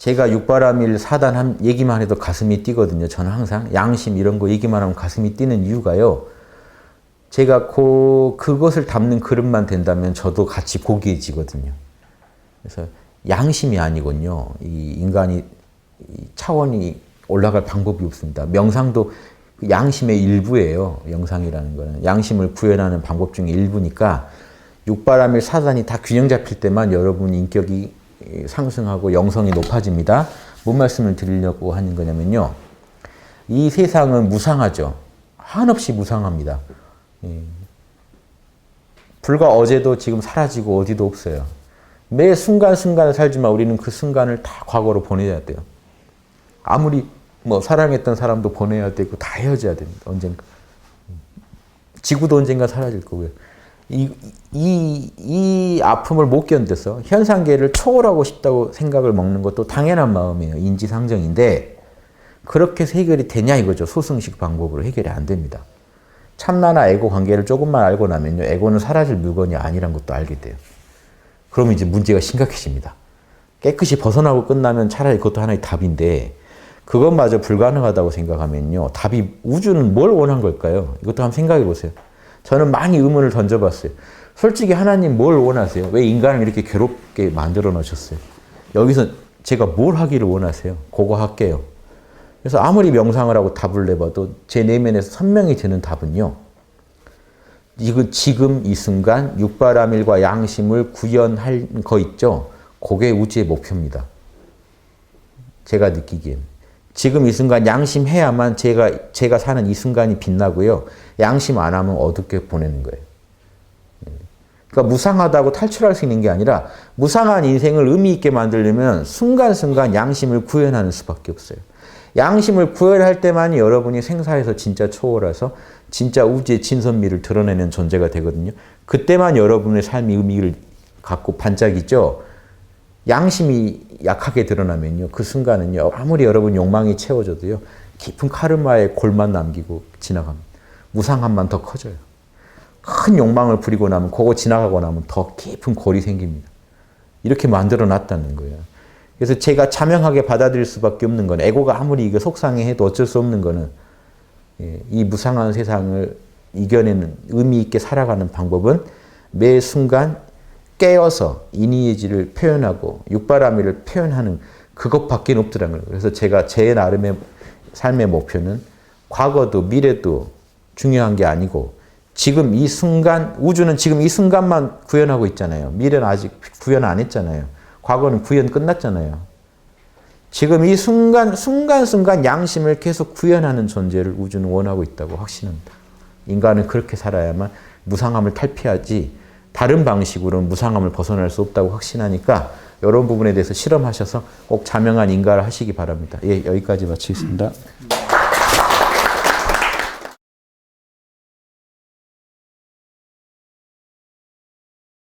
제가 육바라밀 사단 한 얘기만 해도 가슴이 뛰거든요. 저는 항상 양심 이런 거 얘기만 하면 가슴이 뛰는 이유가요. 제가 그, 그것을 담는 그릇만 된다면 저도 같이 고귀해지거든요. 그래서 양심이 아니군요. 이 인간이 이 차원이 올라갈 방법이 없습니다. 명상도 그 양심의 일부예요. 영상이라는 거는 양심을 구현하는 방법 중에 일부니까 육바라밀 사단이 다 균형 잡힐 때만 여러분 인격이 상승하고 영성이 높아집니다. 뭔 말씀을 드리려고 하는 거냐면요. 이 세상은 무상하죠. 한없이 무상합니다. 예. 불과 어제도 지금 사라지고 어디도 없어요. 매 순간순간을 살지만 우리는 그 순간을 다 과거로 보내야 돼요. 아무리 뭐 사랑했던 사람도 보내야 되고 다 헤어져야 됩니다. 언젠가. 지구도 언젠가 사라질 거고요. 이, 이, 이 아픔을 못 견뎌서 현상계를 초월하고 싶다고 생각을 먹는 것도 당연한 마음이에요. 인지상정인데 그렇게 해결이 되냐 이거죠. 소승식 방법으로 해결이 안 됩니다. 참나나 에고 관계를 조금만 알고 나면요. 에고는 사라질 물건이 아니란 것도 알게 돼요. 그러면 이제 문제가 심각해집니다. 깨끗이 벗어나고 끝나면 차라리 그것도 하나의 답인데 그것마저 불가능하다고 생각하면요. 답이 우주는 뭘 원한 걸까요? 이것도 한번 생각해 보세요. 저는 많이 의문을 던져봤어요. 솔직히 하나님 뭘 원하세요? 왜 인간을 이렇게 괴롭게 만들어 놓으셨어요? 여기서 제가 뭘 하기를 원하세요? 그거 할게요. 그래서 아무리 명상을 하고 답을 내봐도 제 내면에서 선명히 드는 답은요. 이거 지금 이 순간 육바라밀과 양심을 구현할 거 있죠. 그게 우주의 목표입니다. 제가 느끼기엔. 지금 이 순간 양심해야만 제가, 제가 사는 이 순간이 빛나고요. 양심 안 하면 어둡게 보내는 거예요. 그러니까 무상하다고 탈출할 수 있는 게 아니라 무상한 인생을 의미 있게 만들려면 순간순간 양심을 구현하는 수밖에 없어요. 양심을 구현할 때만이 여러분이 생사에서 진짜 초월해서 진짜 우주의 진선미를 드러내는 존재가 되거든요. 그때만 여러분의 삶이 의미를 갖고 반짝이죠. 양심이 약하게 드러나면요. 그 순간은요. 아무리 여러분 욕망이 채워져도요. 깊은 카르마의 골만 남기고 지나갑니다. 무상함만 더 커져요. 큰 욕망을 부리고 나면 그거 지나가고 나면 더 깊은 골이 생깁니다. 이렇게 만들어 놨다는 거예요. 그래서 제가 자명하게 받아들일 수밖에 없는 건 에고가 아무리 이게 속상해해도 어쩔 수 없는 거는 예, 이 무상한 세상을 이겨내는 의미 있게 살아가는 방법은 매 순간 깨어서 인의의지를 표현하고 육바라밀을 표현하는 그것밖에 없더라는 거예요. 그래서 제가 제 나름의 삶의 목표는 과거도 미래도 중요한 게 아니고 지금 이 순간 우주는 지금 이 순간만 구현하고 있잖아요. 미래는 아직 구현 안 했잖아요. 과거는 구현 끝났잖아요. 지금 이 순간 순간순간 양심을 계속 구현하는 존재를 우주는 원하고 있다고 확신합니다. 인간은 그렇게 살아야만 무상함을 탈피하지 다른 방식으로는 무상함을 벗어날 수 없다고 확신하니까 이런 부분에 대해서 실험하셔서 꼭 자명한 인가를 하시기 바랍니다. 예, 여기까지 마치겠습니다.